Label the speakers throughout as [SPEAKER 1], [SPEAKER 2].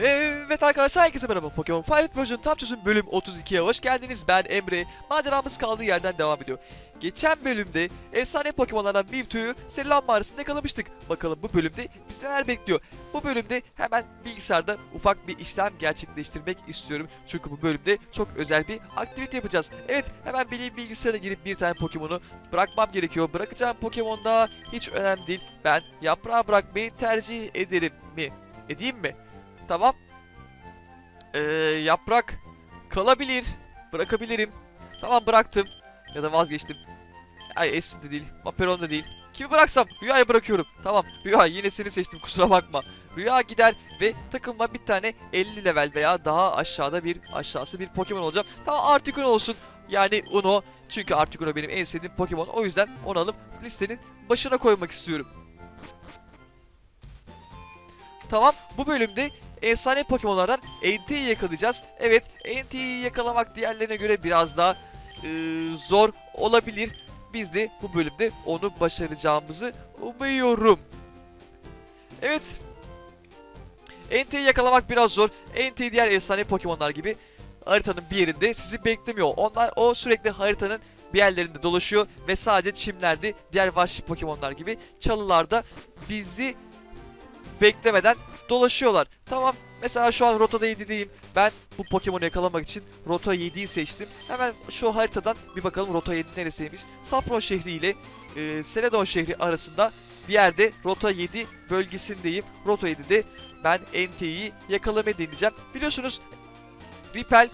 [SPEAKER 1] Evet arkadaşlar herkese merhaba Pokemon Fire Version Tam Çözüm bölüm 32'ye hoş geldiniz. Ben Emre. Maceramız kaldığı yerden devam ediyor. Geçen bölümde efsane Pokemon'lardan Mewtwo'yu Serilan mağarasında yakalamıştık. Bakalım bu bölümde bizi neler bekliyor. Bu bölümde hemen bilgisayarda ufak bir işlem gerçekleştirmek istiyorum. Çünkü bu bölümde çok özel bir aktivite yapacağız. Evet hemen benim bilgisayara girip bir tane Pokemon'u bırakmam gerekiyor. Bırakacağım Pokemon da hiç önemli değil. Ben yaprağı bırakmayı tercih ederim mi? Edeyim mi? Tamam. Ee, yaprak kalabilir. Bırakabilirim. Tamam bıraktım. Ya da vazgeçtim. Ay Esin de değil. Maperon da değil. Kimi bıraksam? Rüya'yı bırakıyorum. Tamam. Rüya yine seni seçtim kusura bakma. Rüya gider ve takımıma bir tane 50 level veya daha aşağıda bir aşağısı bir Pokemon olacağım. Tamam Articuno olsun. Yani Uno. Çünkü Articuno benim en sevdiğim Pokemon. O yüzden onu alıp listenin başına koymak istiyorum. Tamam bu bölümde efsane Pokemon'lardan NT'yi yakalayacağız. Evet NT'yi yakalamak diğerlerine göre biraz daha e, zor olabilir. Biz de bu bölümde onu başaracağımızı umuyorum. Evet. NT'yi yakalamak biraz zor. NT diğer efsane Pokemon'lar gibi haritanın bir yerinde sizi beklemiyor. Onlar o sürekli haritanın bir yerlerinde dolaşıyor ve sadece çimlerde diğer vahşi Pokemon'lar gibi çalılarda bizi beklemeden dolaşıyorlar. Tamam mesela şu an rotada 7'deyim. Ben bu Pokemon'u yakalamak için rota 7'yi seçtim. Hemen şu haritadan bir bakalım rota 7 neresiymiş. Saffron şehri ile e, Celadon şehri arasında bir yerde rota 7 bölgesindeyim. Rota 7'de ben NT'yi yakalamaya deneyeceğim. Biliyorsunuz Ripel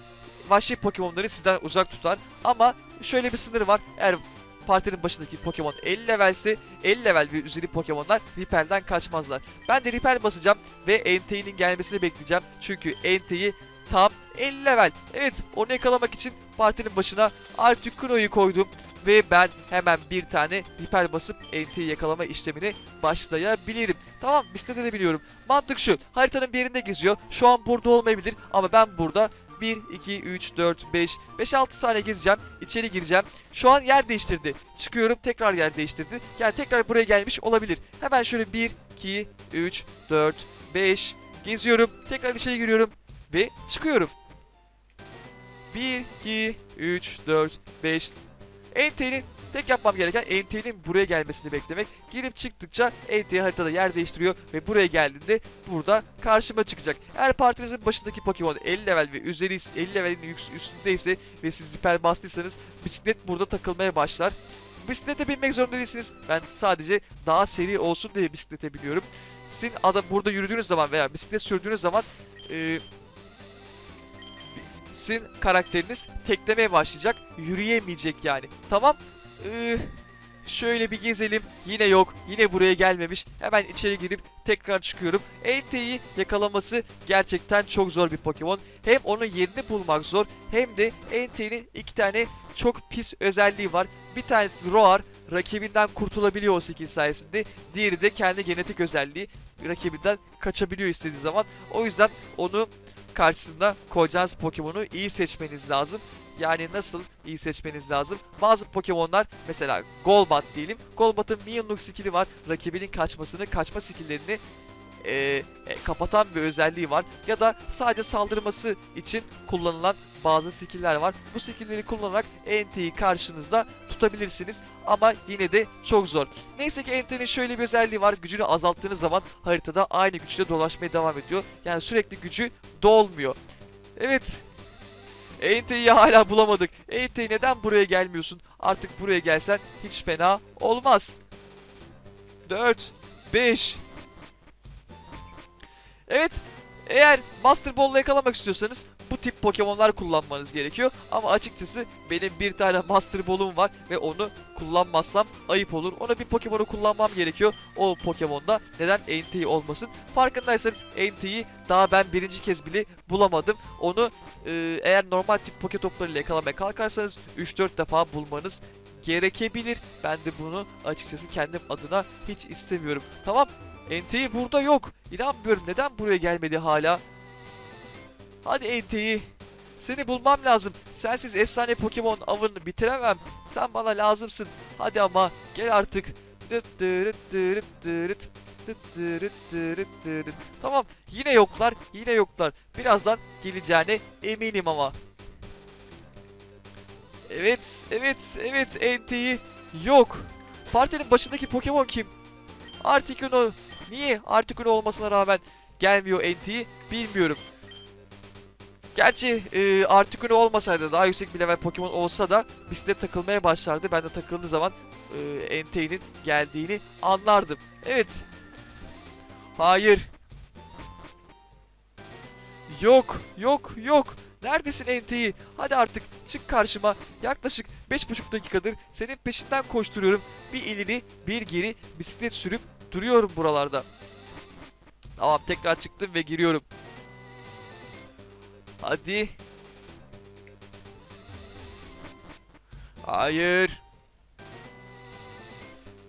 [SPEAKER 1] vahşi Pokemon'ları sizden uzak tutar ama şöyle bir sınırı var. Eğer partinin başındaki Pokemon 50 levelse 50 level ve üzeri Pokemon'lar Ripel'den kaçmazlar. Ben de Ripel basacağım ve NT'nin gelmesini bekleyeceğim. Çünkü NT'yi tam 50 level. Evet onu yakalamak için partinin başına Articuno'yu koydum. Ve ben hemen bir tane Ripel basıp NT'yi yakalama işlemini başlayabilirim. Tamam bisiklet edebiliyorum. Mantık şu haritanın bir yerinde geziyor. Şu an burada olmayabilir ama ben burada 1, 2, 3, 4, 5, 5-6 saniye gezeceğim. İçeri gireceğim. Şu an yer değiştirdi. Çıkıyorum tekrar yer değiştirdi. Yani tekrar buraya gelmiş olabilir. Hemen şöyle 1, 2, 3, 4, 5 geziyorum. Tekrar içeri giriyorum ve çıkıyorum. 1, 2, 3, 4, 5. NT'nin tek yapmam gereken NT'nin buraya gelmesini beklemek. Girip çıktıkça NT haritada yer değiştiriyor ve buraya geldiğinde burada karşıma çıkacak. Eğer partinizin başındaki Pokemon 50 level ve üzeri 50 levelin üstündeyse ve siz Ripel bastıysanız bisiklet burada takılmaya başlar. Bisiklete binmek zorunda değilsiniz. Ben sadece daha seri olsun diye bisiklete biniyorum. Sizin ada burada yürüdüğünüz zaman veya bisiklet sürdüğünüz zaman e, sizin karakteriniz teklemeye başlayacak. Yürüyemeyecek yani. Tamam. Ee, şöyle bir gezelim. Yine yok. Yine buraya gelmemiş. Hemen içeri girip tekrar çıkıyorum. NT'yi yakalaması gerçekten çok zor bir Pokemon. Hem onun yerini bulmak zor hem de NT'nin iki tane çok pis özelliği var. Bir tanesi Roar rakibinden kurtulabiliyor o skill sayesinde. Diğeri de kendi genetik özelliği rakibinden kaçabiliyor istediği zaman. O yüzden onu karşısında koyacağınız Pokemon'u iyi seçmeniz lazım. Yani nasıl iyi seçmeniz lazım? Bazı Pokemon'lar mesela Golbat diyelim. Golbat'ın Minyonluk skill'i var. Rakibinin kaçmasını, kaçma skill'lerini e, e, kapatan bir özelliği var. Ya da sadece saldırması için kullanılan bazı skill'ler var. Bu skill'leri kullanarak NT'yi karşınızda tutabilirsiniz. Ama yine de çok zor. Neyse ki NT'nin şöyle bir özelliği var. Gücünü azalttığınız zaman haritada aynı güçle dolaşmaya devam ediyor. Yani sürekli gücü dolmuyor. Evet. ENT'yi hala bulamadık. ENT neden buraya gelmiyorsun? Artık buraya gelsen hiç fena olmaz. 4 5 Evet. Eğer Master Ball'la yakalamak istiyorsanız bu tip Pokemon'lar kullanmanız gerekiyor. Ama açıkçası benim bir tane Master Ball'um var ve onu kullanmazsam ayıp olur. Ona bir Pokemon'u kullanmam gerekiyor. O Pokemon'da neden NT olmasın? Farkındaysanız NT'yi daha ben birinci kez bile bulamadım. Onu e, eğer normal tip Poke toplarıyla yakalamaya kalkarsanız 3-4 defa bulmanız gerekebilir. Ben de bunu açıkçası kendim adına hiç istemiyorum. Tamam. NT'yi burada yok. İnanmıyorum. Neden buraya gelmedi hala? Hadi NT'yi. Seni bulmam lazım. Sensiz efsane Pokemon avını bitiremem. Sen bana lazımsın. Hadi ama gel artık. Tamam yine yoklar yine yoklar. Birazdan geleceğine eminim ama. Evet evet evet NT'yi yok. Partinin başındaki Pokemon kim? Articuno. Niye Articuno olmasına rağmen gelmiyor NT'yi bilmiyorum. Gerçi e, Articuno olmasaydı daha yüksek bir level Pokemon olsa da bisiklet takılmaya başlardı. Ben de takıldığı zaman e, NT'nin geldiğini anlardım. Evet. Hayır. Yok, yok, yok. Neredesin NT'yi? Hadi artık çık karşıma. Yaklaşık 5,5 dakikadır senin peşinden koşturuyorum. Bir ileri, bir geri bisiklet sürüp duruyorum buralarda. Tamam tekrar çıktım ve giriyorum. Hadi. Hayır.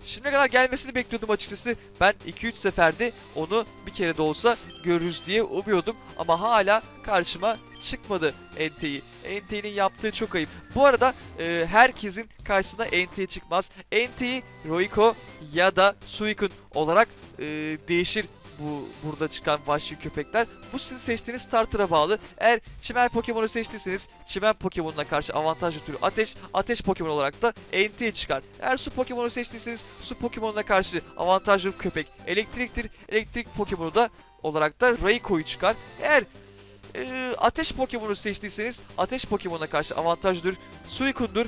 [SPEAKER 1] Şimdiye kadar gelmesini bekliyordum açıkçası. Ben 2-3 seferde onu bir kere de olsa görürüz diye umuyordum. Ama hala karşıma çıkmadı NT'yi. NT'nin yaptığı çok ayıp. Bu arada e, herkesin karşısına NT çıkmaz. NT, Roiko ya da Suicune olarak e, değişir bu burada çıkan vahşi köpekler. Bu sizin seçtiğiniz starter'a bağlı. Eğer çimen Pokemon'u seçtiyseniz çimen Pokemon'una karşı avantajlı türü ateş, ateş Pokemon olarak da NT çıkar. Eğer su Pokemon'u seçtiyseniz su Pokemon'una karşı avantajlı köpek elektriktir. Elektrik Pokemon'u da olarak da Rayquaza çıkar. Eğer e, ateş Pokemon'u seçtiyseniz ateş Pokemon'una karşı avantajlıdır. Suicune'dur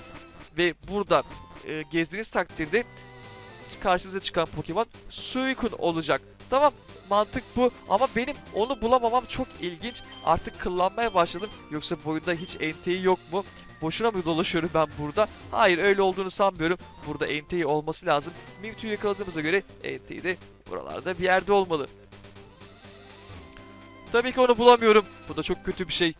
[SPEAKER 1] ve burada e, gezdiğiniz takdirde karşınıza çıkan Pokemon Suicune olacak. Tamam mantık bu ama benim onu bulamamam çok ilginç. Artık kıllanmaya başladım. Yoksa boyunda hiç NT'yi yok mu? Boşuna mı dolaşıyorum ben burada? Hayır öyle olduğunu sanmıyorum. Burada NT'yi olması lazım. Mewtwo'yu yakaladığımıza göre NT'yi de buralarda bir yerde olmalı. Tabii ki onu bulamıyorum. Bu da çok kötü bir şey.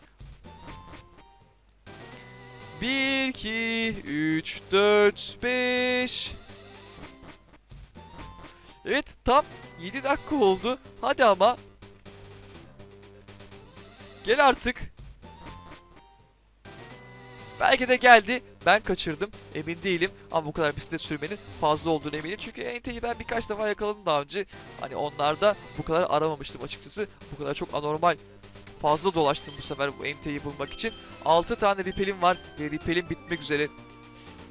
[SPEAKER 1] 1, 2, 3, 4, 5... Evet tam 7 dakika oldu. Hadi ama. Gel artık. Belki de geldi. Ben kaçırdım. Emin değilim. Ama bu kadar bisiklet sürmenin fazla olduğunu eminim. Çünkü NT'yi ben birkaç defa yakaladım daha önce. Hani onlarda bu kadar aramamıştım açıkçası. Bu kadar çok anormal. Fazla dolaştım bu sefer bu NT'yi bulmak için. 6 tane ripelim var ve ripelim bitmek üzere.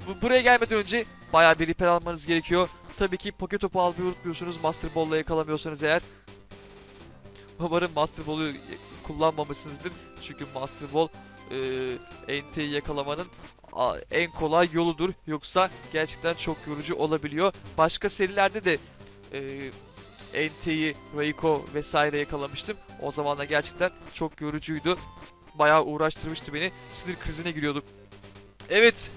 [SPEAKER 1] Bu, buraya gelmeden önce bayağı bir repair almanız gerekiyor. Tabii ki poket topu almayı unutmuyorsunuz Master Ball'la yakalamıyorsanız eğer. Umarım Master Ball'u kullanmamışsınızdır. Çünkü Master Ball e, NT'yi yakalamanın en kolay yoludur. Yoksa gerçekten çok yorucu olabiliyor. Başka serilerde de e, NT'yi, Rayko vesaire yakalamıştım. O zaman da gerçekten çok yorucuydu. Bayağı uğraştırmıştı beni. Sinir krizine giriyordum. Evet.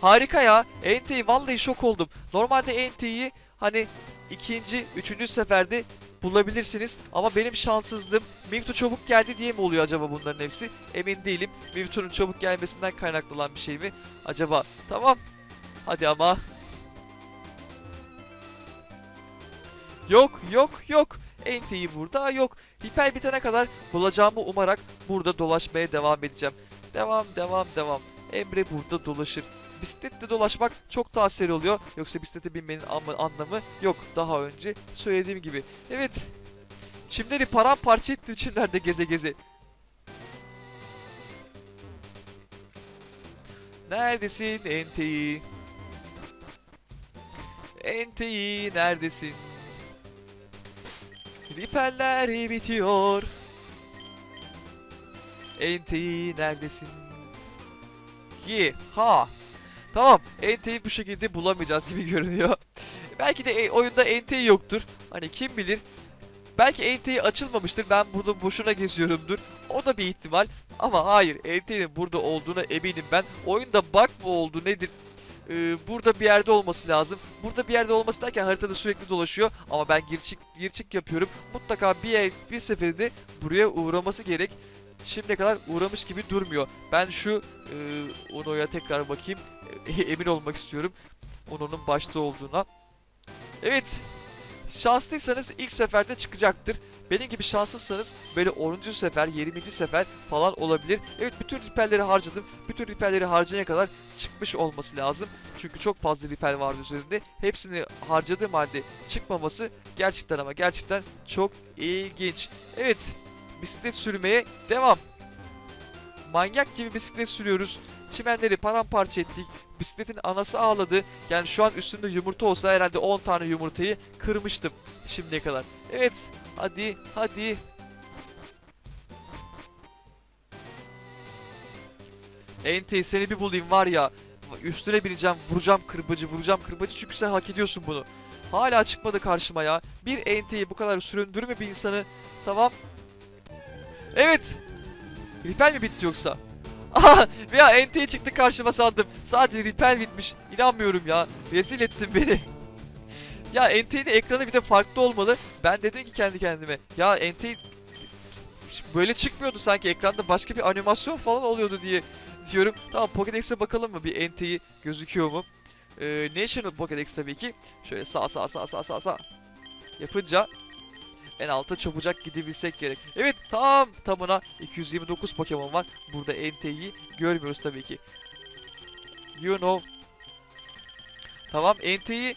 [SPEAKER 1] Harika ya. NT'yi vallahi şok oldum. Normalde NT'yi hani ikinci, üçüncü seferde bulabilirsiniz. Ama benim şanssızlığım Mewtwo çabuk geldi diye mi oluyor acaba bunların hepsi? Emin değilim. Mewtwo'nun çabuk gelmesinden kaynaklı olan bir şey mi? Acaba? Tamam. Hadi ama. Yok, yok, yok. NT'yi burada yok. Hiper bitene kadar bulacağımı umarak burada dolaşmaya devam edeceğim. Devam, devam, devam. Emre burada dolaşır. Bisikletle dolaşmak çok daha oluyor. Yoksa bisiklete binmenin anlamı yok. Daha önce söylediğim gibi. Evet. Çimleri paramparça etti çimlerde geze geze. Neredesin NT'yi? NT'yi neredesin? Ripeller bitiyor. NT'yi neredesin? Ye ha. Tamam. NT'yi bu şekilde bulamayacağız gibi görünüyor. Belki de e, oyunda NT yoktur. Hani kim bilir. Belki NT açılmamıştır. Ben burada boşuna geziyorumdur. O da bir ihtimal. Ama hayır. NT'nin burada olduğuna eminim ben. Oyunda bug mı oldu nedir? Ee, burada bir yerde olması lazım. Burada bir yerde olması derken haritada sürekli dolaşıyor. Ama ben gir çık, gir çık yapıyorum. Mutlaka bir, bir seferinde buraya uğraması gerek. Şimdiye kadar uğramış gibi durmuyor. Ben şu e, Uno'ya tekrar bakayım. E, emin olmak istiyorum. Uno'nun başta olduğuna. Evet. Şanslıysanız ilk seferde çıkacaktır. Benim gibi şanssızsanız böyle 10. sefer, 20. sefer falan olabilir. Evet bütün riperleri harcadım. Bütün riperleri harcayana kadar çıkmış olması lazım. Çünkü çok fazla riper vardı üzerinde. Hepsini harcadığım halde çıkmaması gerçekten ama gerçekten çok ilginç. Evet bisiklet sürmeye devam. Manyak gibi bisiklet sürüyoruz. Çimenleri paramparça ettik. Bisikletin anası ağladı. Yani şu an üstünde yumurta olsa herhalde 10 tane yumurtayı kırmıştım şimdiye kadar. Evet hadi hadi. Enti seni bir bulayım var ya. Üstüne bineceğim vuracağım kırbacı vuracağım kırbacı çünkü sen hak ediyorsun bunu. Hala çıkmadı karşıma ya. Bir entiyi bu kadar süründürme bir insanı. Tamam. Evet. Ripel mi bitti yoksa? Aha ya enti çıktı karşıma sandım. Sadece ripel bitmiş. İnanmıyorum ya. Rezil ettin beni. ya NT'nin ekranı bir de farklı olmalı. Ben dedim ki kendi kendime. Ya NT böyle çıkmıyordu sanki ekranda başka bir animasyon falan oluyordu diye diyorum. Tamam Pokédex'e bakalım mı bir NT'yi gözüküyor mu? Ee, National Pokédex tabii ki. Şöyle sağ sağ sağ sağ sağ sağ yapınca en alta çabucak gidebilsek gerek. Evet tam tamına 229 Pokemon var. Burada NT'yi görmüyoruz tabii ki. You know. Tamam NT'yi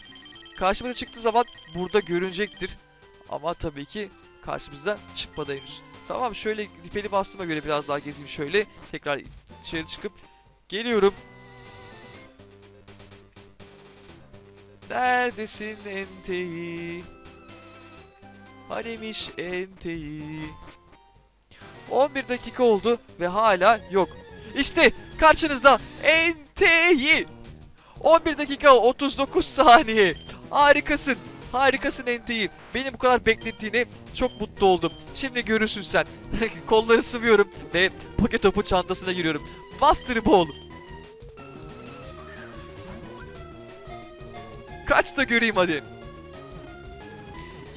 [SPEAKER 1] karşımıza çıktığı zaman burada görünecektir. Ama tabii ki karşımıza çıkmadı henüz. Tamam şöyle ripeli bastığıma göre biraz daha gezeyim şöyle. Tekrar içeri çıkıp geliyorum. Neredesin enteyi? Hanimiş enteyi? 11 dakika oldu ve hala yok. İşte karşınızda enteyi. 11 dakika 39 saniye. Harikasın. Harikasın enteyi. Beni bu kadar beklettiğine çok mutlu oldum. Şimdi görürsün sen. Kolları sıvıyorum ve poket topu çantasına giriyorum. Master Ball. Kaç da göreyim hadi.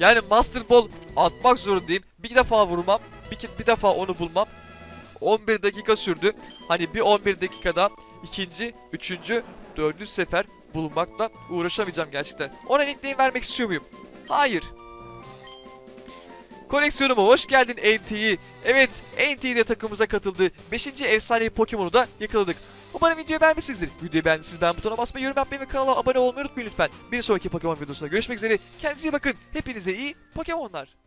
[SPEAKER 1] Yani Master Ball atmak zorundayım. Bir defa vurmam. Bir, bir defa onu bulmam. 11 dakika sürdü. Hani bir 11 dakikada ikinci, üçüncü, dördüncü sefer bulmakla uğraşamayacağım gerçekten. Ona nickname vermek istiyor muyum? Hayır. Koleksiyonuma hoş geldin NT'yi. Evet, NT de takımımıza katıldı. 5. efsanevi Pokemon'u da yakaladık. Umarım videoyu beğenmişsinizdir. Videoyu beğendiyseniz beğen butonuna basmayı, yorum yapmayı ve kanala abone olmayı unutmayın lütfen. Bir sonraki Pokemon videosunda görüşmek üzere. Kendinize iyi bakın. Hepinize iyi Pokemon'lar.